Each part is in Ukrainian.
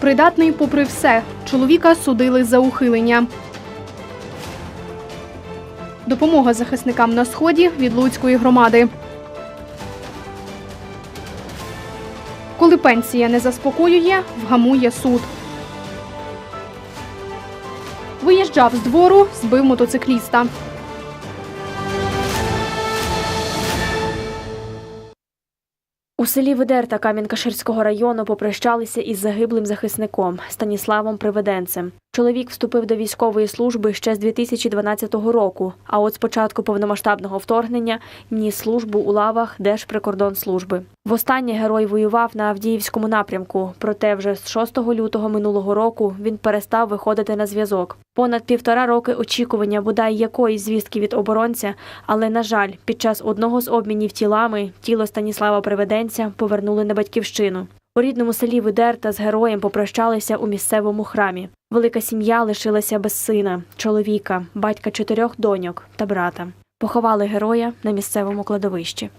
Придатний попри все. Чоловіка судили за ухилення. Допомога захисникам на сході від Луцької громади. Коли пенсія не заспокоює, вгамує суд. Виїжджав з двору, збив мотоцикліста. У селі Ведерта Кам'янка-Ширського району попрощалися із загиблим захисником Станіславом Приведенцем. Чоловік вступив до військової служби ще з 2012 року, а от з початку повномасштабного вторгнення ніс службу у лавах Держприкордонслужби. Востаннє герой воював на Авдіївському напрямку, проте вже з 6 лютого минулого року він перестав виходити на зв'язок. Понад півтора роки очікування бодай якоїсь звістки від оборонця, але на жаль, під час одного з обмінів тілами тіло Станіслава Приведенця повернули на батьківщину. У рідному селі Видерта з героєм попрощалися у місцевому храмі. Велика сім'я лишилася без сина, чоловіка, батька чотирьох доньок та брата. Поховали героя на місцевому кладовищі.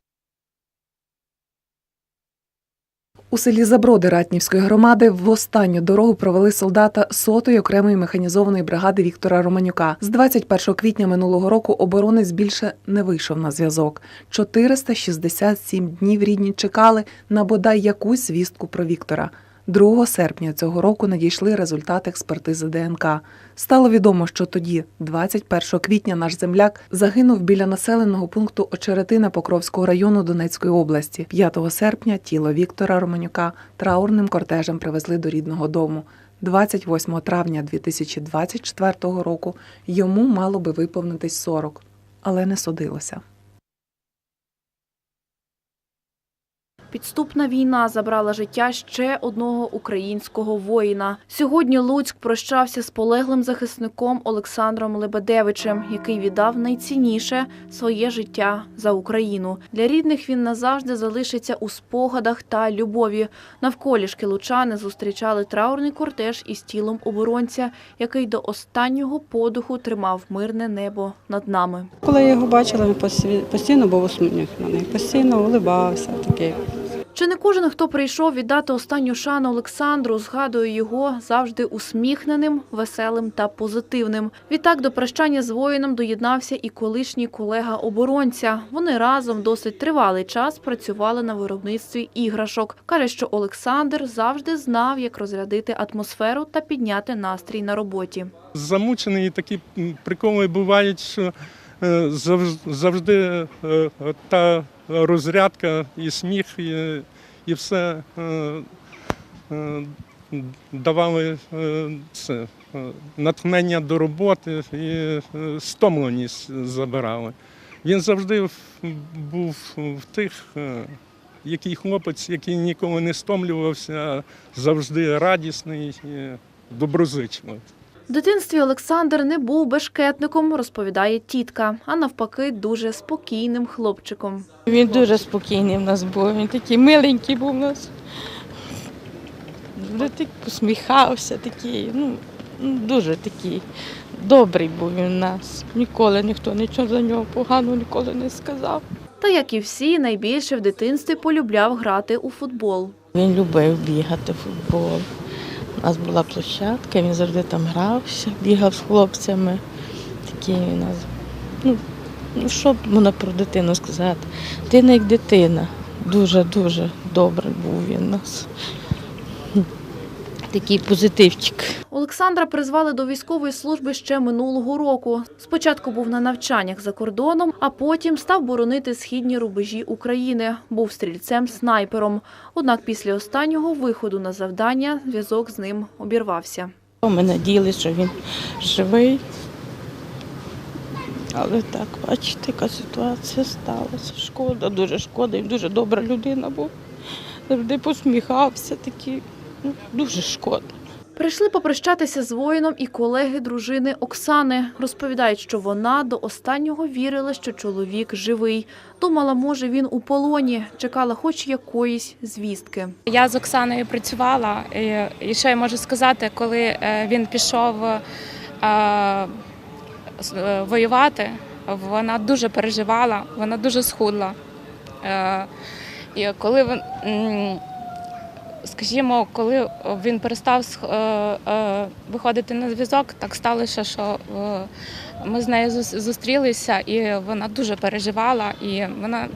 У селі Заброди Ратнівської громади в останню дорогу провели солдата сотої окремої механізованої бригади Віктора Романюка. З 21 квітня минулого року оборонець більше не вийшов на зв'язок. 467 днів рідні чекали на бодай якусь звістку про Віктора. 2 серпня цього року надійшли результати експертизи ДНК. Стало відомо, що тоді, 21 квітня, наш земляк загинув біля населеного пункту Очеретина Покровського району Донецької області. 5 серпня тіло Віктора Романюка траурним кортежем привезли до рідного дому. 28 травня 2024 року йому мало би виповнитись 40, але не судилося. Підступна війна забрала життя ще одного українського воїна. Сьогодні Луцьк прощався з полеглим захисником Олександром Лебедевичем, який віддав найцінніше своє життя за Україну. Для рідних він назавжди залишиться у спогадах та любові. Навколішки лучани зустрічали траурний кортеж із тілом оборонця, який до останнього подуху тримав мирне небо над нами. Коли я його бачила, він постійно був усміхнений, постійно улибався такий. Чи не кожен, хто прийшов віддати останню шану Олександру, згадує його завжди усміхненим, веселим та позитивним. Відтак до прощання з воїном доєднався і колишній колега оборонця. Вони разом досить тривалий час працювали на виробництві іграшок. Каже, що Олександр завжди знав, як розрядити атмосферу та підняти настрій на роботі. замучений і такі приколи бувають, що е, завжди е, та розрядка і сміх, і, і все е, е, давали е, це, натхнення до роботи і стомленість забирали. Він завжди був в тих, який хлопець, який ніколи не стомлювався, завжди радісний і доброзичливий. В дитинстві Олександр не був бешкетником, розповідає тітка, а навпаки, дуже спокійним хлопчиком. Він дуже спокійний в нас був. Він такий миленький був у нас. Так посміхався, такий, ну, ну, дуже такий добрий був він у нас. Ніколи ніхто нічого за нього поганого ніколи не сказав. Та як і всі, найбільше в дитинстві полюбляв грати у футбол. Він любив бігати в футбол. У нас була площадка, він завжди там грався, бігав з хлопцями. Такий у нас. Ну, ну що можна про дитину сказати? Дитина як дитина. Дуже-дуже добрий був він у нас. Такий позитивчик. Олександра призвали до військової служби ще минулого року. Спочатку був на навчаннях за кордоном, а потім став боронити східні рубежі України. Був стрільцем-снайпером. Однак після останнього виходу на завдання зв'язок з ним обірвався. Ми надіялися, що він живий. Але так, бачите, яка ситуація сталася. Шкода, дуже шкода. Він дуже добра людина був. Завжди посміхався, такий. Ну, дуже шкода. Прийшли попрощатися з воїном і колеги дружини Оксани. Розповідають, що вона до останнього вірила, що чоловік живий. Думала, може він у полоні, чекала хоч якоїсь звістки. Я з Оксаною працювала, і, що я можу сказати, коли е, він пішов е, е, воювати, вона дуже переживала, вона дуже схудла. І коли він, скажімо, коли він перестав е, е, виходити на зв'язок, так сталося, що е, ми з нею зустрілися, і вона дуже переживала, і вона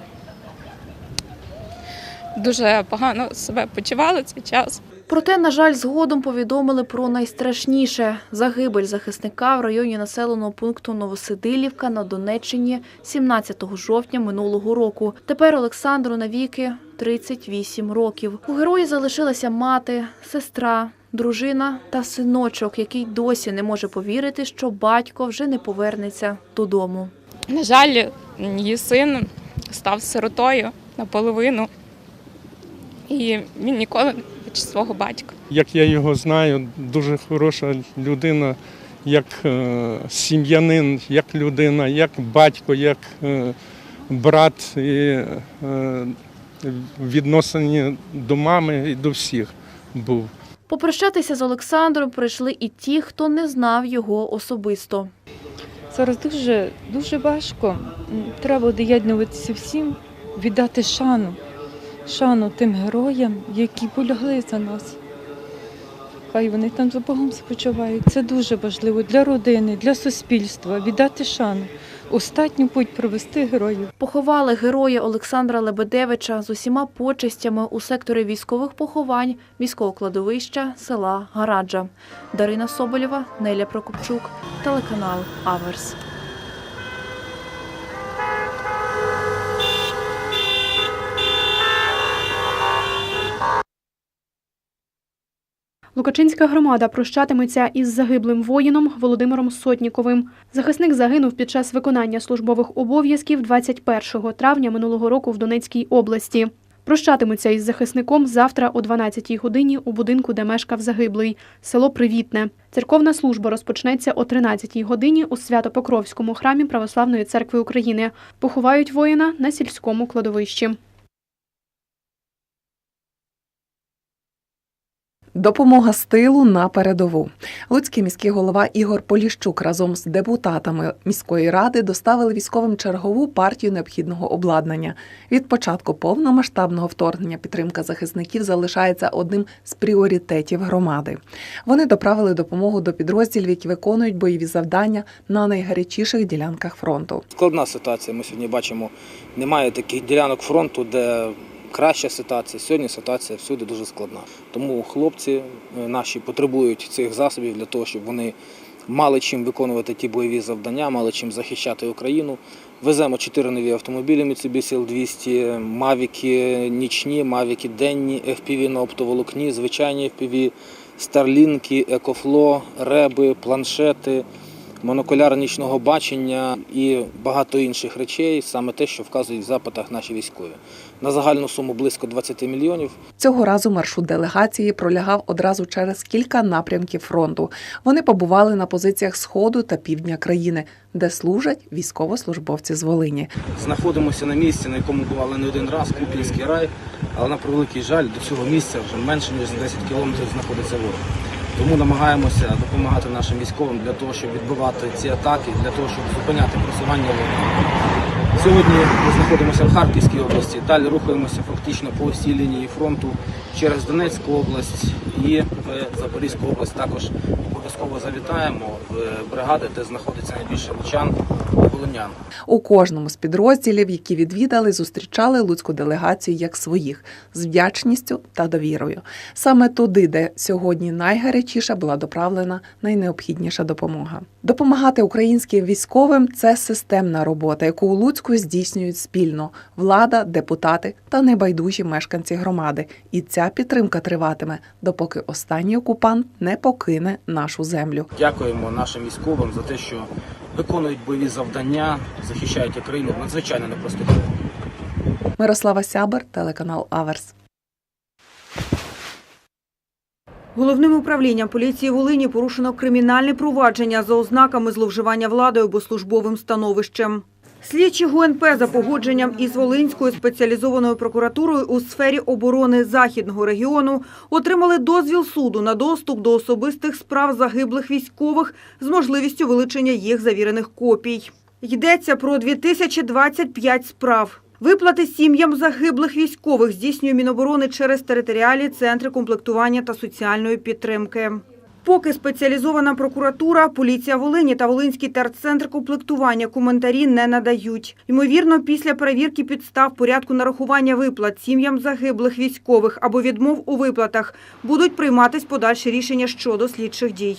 дуже погано себе почувала цей час. Проте, на жаль, згодом повідомили про найстрашніше загибель захисника в районі населеного пункту Новосидилівка на Донеччині 17 жовтня минулого року. Тепер Олександру навіки 38 років. У герої залишилася мати, сестра, дружина та синочок, який досі не може повірити, що батько вже не повернеться додому. На жаль, її син став сиротою наполовину, і він ніколи бачив свого батька. Як я його знаю, дуже хороша людина, як е, сім'янин, як людина, як батько, як е, брат і е, відносині до мами і до всіх був. Попрощатися з Олександром прийшли і ті, хто не знав його особисто. Зараз дуже, дуже важко. Треба доєднуватися всім, віддати шану, шану тим героям, які полягли за нас. Хай вони там за Богом спочивають. Це дуже важливо для родини, для суспільства. Віддати шану. Остатню путь провести героїв. Поховали героя Олександра Лебедевича з усіма почестями у секторі військових поховань міського кладовища села Гараджа. Дарина Соболєва, Неля Прокопчук, телеканал Аверс. Лукачинська громада прощатиметься із загиблим воїном Володимиром Сотніковим. Захисник загинув під час виконання службових обов'язків 21 травня минулого року в Донецькій області. Прощатимуться із захисником завтра о 12-й годині у будинку, де мешкав загиблий, село Привітне. Церковна служба розпочнеться о 13-й годині у Свято-Покровському храмі Православної церкви України. Поховають воїна на сільському кладовищі. Допомога з тилу на передову. Луцький міський голова Ігор Поліщук разом з депутатами міської ради доставили військовим чергову партію необхідного обладнання. Від початку повномасштабного вторгнення підтримка захисників залишається одним з пріоритетів громади. Вони доправили допомогу до підрозділів, які виконують бойові завдання на найгарячіших ділянках фронту. Складна ситуація. Ми сьогодні бачимо, немає таких ділянок фронту, де краща ситуація. Сьогодні ситуація всюди дуже складна. Тому хлопці е, наші потребують цих засобів для того, щоб вони мали чим виконувати ті бойові завдання, мали чим захищати Україну. Веземо чотири нові автомобілі Mitsubishi L200, мавіки нічні, мавіки денні, FPV на оптоволокні, звичайні FPV, старлінки, екофло, реби, планшети, монокуляр нічного бачення і багато інших речей, саме те, що вказують в запитах наші військові. На загальну суму близько 20 мільйонів. Цього разу маршрут делегації пролягав одразу через кілька напрямків фронту. Вони побували на позиціях сходу та півдня країни, де служать військовослужбовці з Волині. Знаходимося на місці, на якому бували не один раз, Куп'янський рай, але на превеликий жаль, до цього місця вже менше ніж за 10 кілометрів знаходиться ворог. Тому намагаємося допомагати нашим військовим для того, щоб відбивати ці атаки, для того, щоб зупиняти просування ворога. Сьогодні ми знаходимося в Харківській області, далі рухаємося фактично по всій лінії фронту через Донецьку область і в Запорізьку область. Також обов'язково завітаємо в бригади, де знаходиться найбільше лучан і волинян. У кожному з підрозділів, які відвідали, зустрічали луцьку делегацію як своїх з вдячністю та довірою. Саме туди, де сьогодні найгарячіша була доправлена найнеобхідніша допомога. Допомагати українським військовим це системна робота, яку у Луцьку здійснюють спільно влада, депутати та небайдужі мешканці громади. І ця підтримка триватиме, допоки останній окупант не покине нашу землю. Дякуємо нашим військовим за те, що виконують бойові завдання, захищають Україну в надзвичайно непростих умовах. Мирослава Сябер, телеканал Аверс. Головним управлінням поліції Волині порушено кримінальне провадження за ознаками зловживання владою або службовим становищем. Слідчі ГУНП за погодженням із Волинською спеціалізованою прокуратурою у сфері оборони Західного регіону отримали дозвіл суду на доступ до особистих справ загиблих військових з можливістю вилучення їх завірених копій. Йдеться про 2025 справ. Виплати сім'ям загиблих військових здійснює Міноборони через територіальні центри комплектування та соціальної підтримки. Поки спеціалізована прокуратура, поліція Волині та Волинський терцентр комплектування коментарі не надають. Ймовірно, після перевірки підстав порядку нарахування виплат сім'ям загиблих військових або відмов у виплатах будуть прийматись подальші рішення щодо слідчих дій.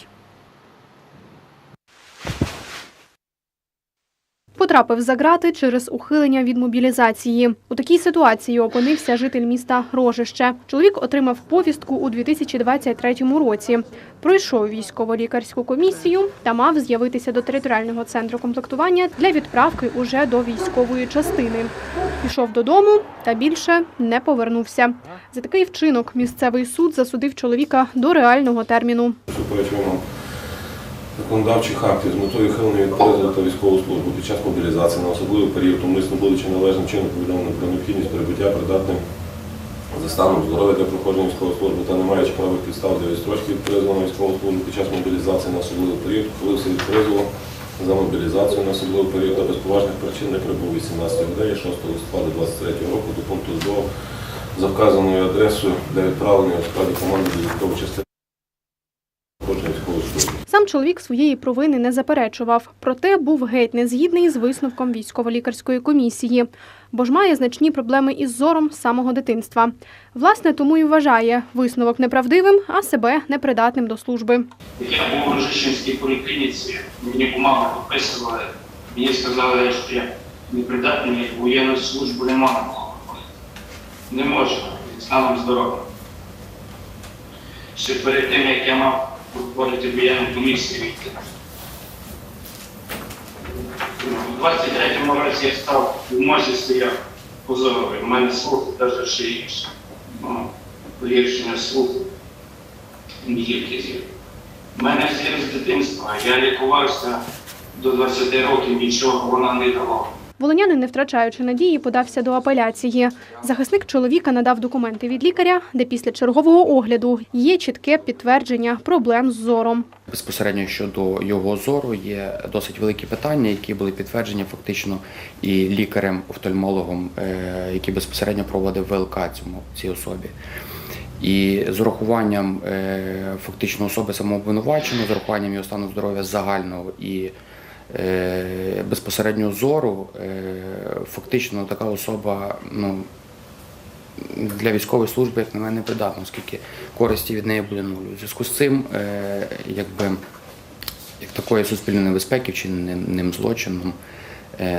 Потрапив за грати через ухилення від мобілізації. У такій ситуації опинився житель міста Рожище. Чоловік отримав повістку у 2023 році. Пройшов військово-лікарську комісію та мав з'явитися до територіального центру комплектування для відправки уже до військової частини. Пішов додому та більше не повернувся. За такий вчинок місцевий суд засудив чоловіка до реального терміну. Законодавчих актів з метою ухилення від та військову службу під час мобілізації на особливий період, умисно будучи належним чином повідомлено про необхідність перебуття придатним за станом здоров'я для проходження військової служби та не маючи правих підстав для відстрочки від призову на військову службу під час мобілізації на особливий період, ухилився від призову за мобілізацію на особливий період та без поважних причин не прибув 18 годині 6 листопада 23 року до пункту ЗДО за вказаною адресою для відправлення у складі команди до військової частини. Сам чоловік своєї провини не заперечував, проте був геть незгідний з висновком військово-лікарської комісії, бо ж має значні проблеми із зором з самого дитинства. Власне, тому і вважає висновок неправдивим, а себе непридатним до служби. Я був у Рожищенській поліклініці, мені бумагу підписували, мені сказали, що я непридатний, воєнну службу не можу. Не можу, станом здоров'я. Ще перед тим, як я мав проходити воєнну комісію війти. У 23-му році я став в мозі стояв позоровий. У мене слух навіть ще інше. Ну, погіршення слуху, гірки зір. У мене зір з дитинства. Я лікувався до 20 років, нічого вона не давала. Волонянин, не втрачаючи надії, подався до апеляції. Захисник чоловіка надав документи від лікаря, де після чергового огляду є чітке підтвердження проблем з зором. Безпосередньо щодо його зору є досить великі питання, які були підтверджені фактично і лікарем-офтальмологом, е, який безпосередньо проводив ВЛК цьому цій особі. І з урахуванням е, фактично особи самообвинуваченої, з урахуванням його стану здоров'я загального і е, безпосередньо зору, е, фактично така особа ну, для військової служби, як на мене, не придатна, оскільки користі від неї буде нуль. У зв'язку з цим, е, якби як такої суспільної небезпеки вчиненим ним злочином,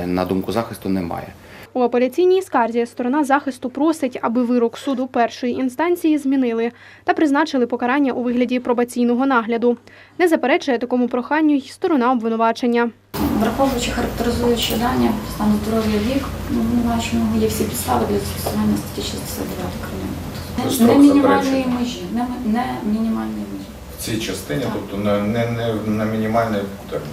на думку захисту, немає. У апеляційній скарзі сторона захисту просить, аби вирок суду першої інстанції змінили та призначили покарання у вигляді пробаційного нагляду. Не заперечує такому проханню й сторона обвинувачення. Враховуючи характеризуючі дані стану здоров'я вік обвинуваченого, є всі підстави для застосування статті 69 Кримінального. Не мінімальної межі, не, не мінімальної межі. в цій частині, тобто не, не, не на мінімальний термін.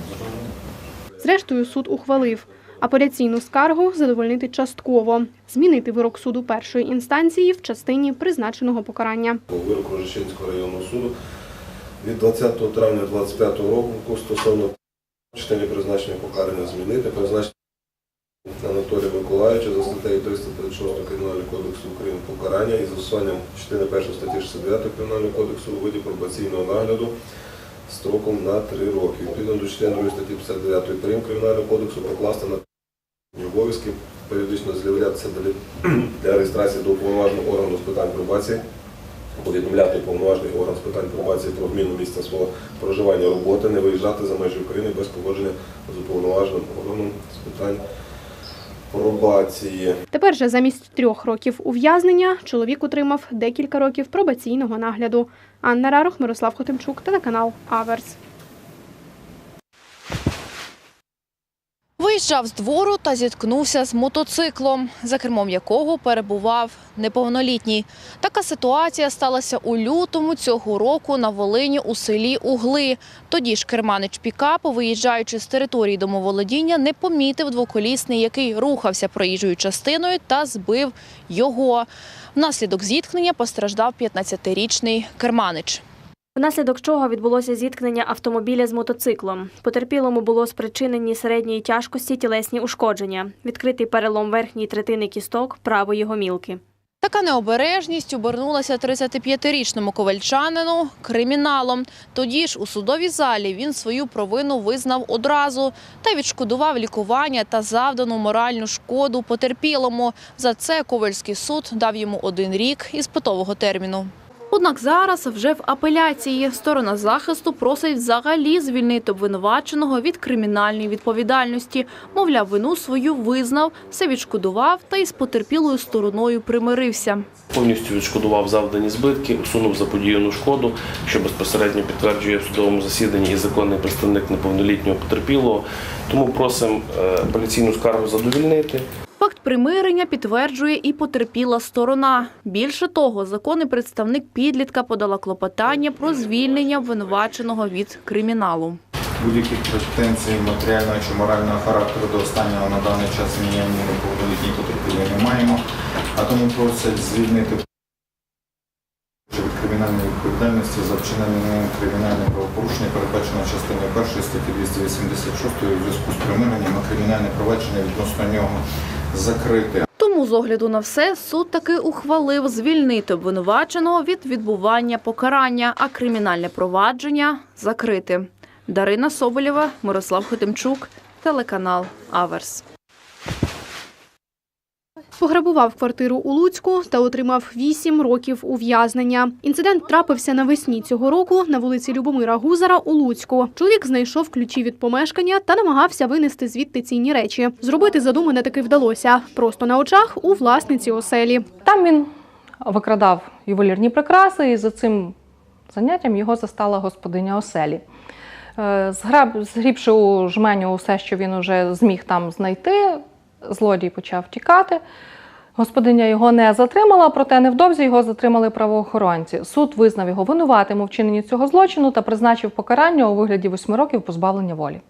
Зрештою, суд ухвалив апеляційну скаргу задовольнити частково, змінити вирок суду першої інстанції в частині призначеного покарання. Вирок Рожищенського районного суду від 20 травня 2025 року стосовно частини призначення покарання змінити, призначення Анатолія Миколаївича за статтею 336 Кримінального кодексу України покарання із застосуванням частини 1 статті 69 Кримінального кодексу у виді пробаційного нагляду строком на 3 роки. Відповідно до частини 2 статті 59 прим. Кримінального кодексу покласти на обов'язки періодично з'являтися для реєстрації до уповноваженого органу з питань пробації, повідомляти повноважний орган з питань пробації про зміну місця свого проживання роботи, не виїжджати за межі України без погодження з уповноваженим органом з питань пробації. Тепер же замість трьох років ув'язнення чоловік отримав декілька років пробаційного нагляду. Анна Рарох, Мирослав Хотимчук, телеканал Аверс. Виїжджав з двору та зіткнувся з мотоциклом, за кермом якого перебував неповнолітній. Така ситуація сталася у лютому цього року на Волині у селі Угли. Тоді ж керманич пікапу, виїжджаючи з території домоволодіння, не помітив двоколісний, який рухався проїжджою частиною та збив його. Внаслідок зіткнення постраждав 15-річний керманич. Внаслідок чого відбулося зіткнення автомобіля з мотоциклом. Потерпілому було спричинені середньої тяжкості тілесні ушкодження, відкритий перелом верхньої третини кісток правої гомілки. Така необережність обернулася 35-річному ковальчанину криміналом. Тоді ж у судовій залі він свою провину визнав одразу та відшкодував лікування та завдану моральну шкоду потерпілому. За це Ковальський суд дав йому один рік іспитового терміну. Однак зараз вже в апеляції сторона захисту просить взагалі звільнити обвинуваченого від кримінальної відповідальності. Мовляв, вину свою визнав, все відшкодував та із потерпілою стороною примирився. Повністю відшкодував завдані збитки, усунув заподіяну шкоду, що безпосередньо підтверджує в судовому засіданні і законний представник неповнолітнього потерпілого. Тому просимо е, апеляційну скаргу задовільнити. Факт примирення підтверджує і потерпіла сторона. Більше того, законний представник підлітка подала клопотання про звільнення обвинуваченого від криміналу. Будь-яких претензій матеріального чи морального характеру до останнього на даний час ніякі неповнолітній потерпілий не маємо, а тому просять звільнити від кримінальної відповідальності за вчинення кримінальне правопорушення, передбачено частиною 1 статті 286 у зв'язку з примиренням, а кримінальне провадження відносно нього закрите. Тому з огляду на все суд таки ухвалив звільнити обвинуваченого від відбування покарання, а кримінальне провадження закрити. Дарина Соболєва, Мирослав Хотимчук, телеканал Аверс. Пограбував квартиру у Луцьку та отримав 8 років ув'язнення. Інцидент трапився навесні цього року на вулиці Любомира Гузара у Луцьку. Чоловік знайшов ключі від помешкання та намагався винести звідти цінні речі. Зробити задумане таки вдалося просто на очах у власниці оселі. Там він викрадав ювелірні прикраси, і за цим заняттям його застала господиня оселі. Е, згрібши у жменю усе, що він уже зміг там знайти, злодій почав тікати. Господиня його не затримала, проте невдовзі його затримали правоохоронці. Суд визнав його винуватим у вчиненні цього злочину та призначив покарання у вигляді восьми років позбавлення волі.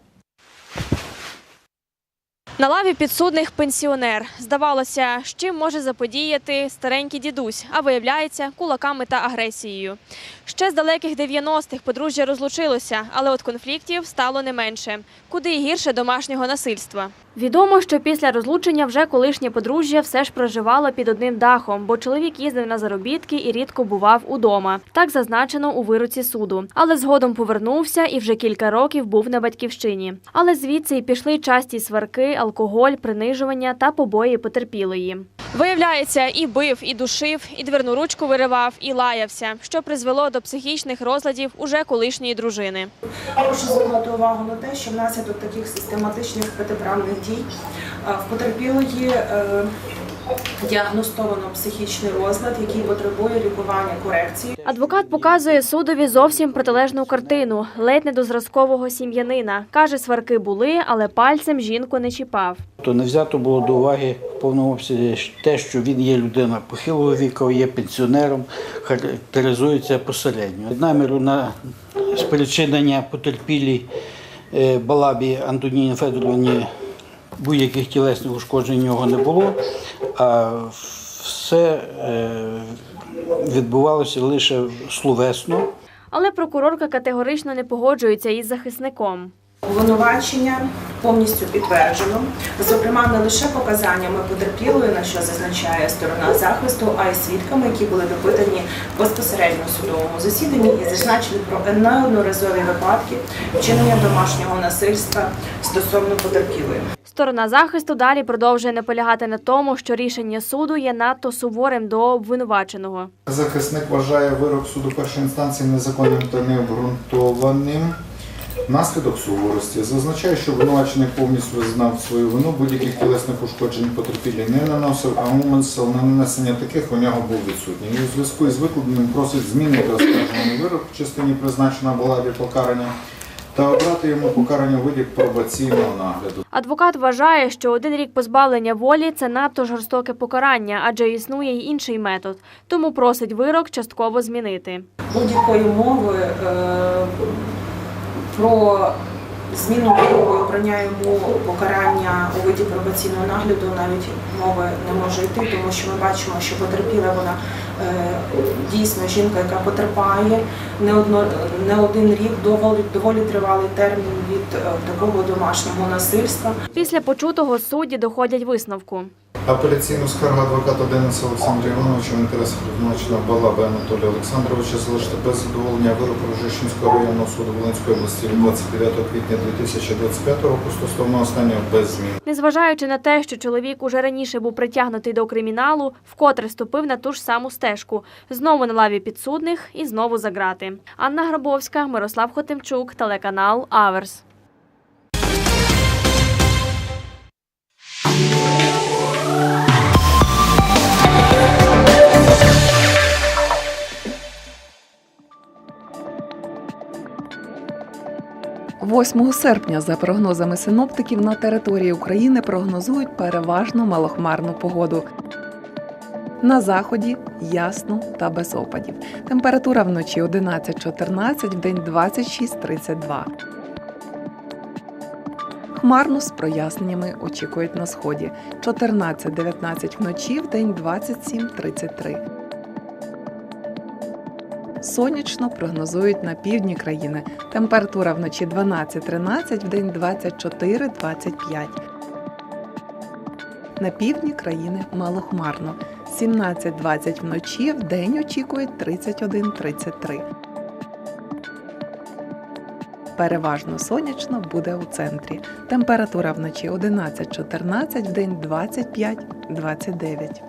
На лаві підсудних пенсіонер. Здавалося, з чим може заподіяти старенький дідусь, а виявляється кулаками та агресією. Ще з далеких 90-х подружжя розлучилося, але от конфліктів стало не менше. Куди гірше домашнього насильства. Відомо, що після розлучення вже колишнє подружжя все ж проживало під одним дахом, бо чоловік їздив на заробітки і рідко бував удома. Так зазначено у вироці суду. Але згодом повернувся і вже кілька років був на батьківщині. Але звідси й пішли часті сварки, алкоголь, принижування та побої потерпілої. Виявляється, і бив, і душив, і дверну ручку виривав, і лаявся, що призвело до психічних розладів уже колишньої дружини. Прошу звернути увагу на те, що внаслідок таких систематичних протиправних дій в потерпілої е, діагностовано психічний розлад, який потребує лікування корекції. Адвокат показує судові зовсім протилежну картину, ледь не до зразкового сім'янина. Каже, сварки були, але пальцем жінку не чіпав. То не взято було до уваги в повному обсязі те, що він є людина похилого віку, є пенсіонером, характеризується посередньо. Від наміру на спричинення потерпілій е, Балабі Антоніні Федоровні будь-яких тілесних ушкоджень у нього не було, а все е, відбувалося лише словесно. Але прокурорка категорично не погоджується із захисником. Обвинувачення повністю підтверджено, зокрема не лише показаннями потерпілої, на що зазначає сторона захисту, а й свідками, які були допитані безпосередньо в судовому засіданні і зазначили про неодноразові випадки вчинення домашнього насильства стосовно потерпілої. Сторона захисту далі продовжує наполягати на тому, що рішення суду є надто суворим до обвинуваченого. Захисник вважає вирок суду першої інстанції незаконним та необґрунтованим. Наслідок суворості зазначає, що обвинувачений повністю визнав свою вину, будь-яких тілесних ушкоджень потерпілі не наносив, а умисел на нанесення таких у нього був відсутній. І у зв'язку із викладеним просить змінити оскаржений вирок в частині призначена Балабі покарання та обрати йому покарання у виді пробаційного нагляду. Адвокат вважає, що один рік позбавлення волі це надто жорстоке покарання, адже існує й інший метод. Тому просить вирок частково змінити. Будь-якої мови е, про Зміну і обрання покарання у виді пробаційного нагляду навіть мови не може йти, тому що ми бачимо, що потерпіла вона е, дійсно жінка, яка потерпає не одно не один рік, доволі доволі тривалий термін від е, такого домашнього насильства. Після почутого судді доходять висновку. Апеляційну скаргу адвоката Дениса Олександра Івановича в інтересах обвинуваченого Балаби Анатолія Олександровича залишити без задоволення вироку Рожищенського районного суду Волинської області від 29 квітня 2025 року стосовно останнього без змін. Незважаючи на те, що чоловік уже раніше був притягнутий до криміналу, вкотре ступив на ту ж саму стежку. Знову на лаві підсудних і знову за грати. Анна Грабовська, Мирослав Хотимчук, телеканал Аверс. – 8 серпня, за прогнозами синоптиків, на території України прогнозують переважно малохмарну погоду. На заході ясно та без опадів. Температура вночі 11-14, вдень 26-32. Хмарно з проясненнями очікують на сході 14-19 вночі, вдень 27-33. Сонячно прогнозують на півдні країни. Температура вночі 12-13, вдень 24-25. На півдні країни малохмарно. 17-20 вночі, вдень очікують 31-33. Переважно сонячно буде у центрі. Температура вночі 11-14, вдень 25-29.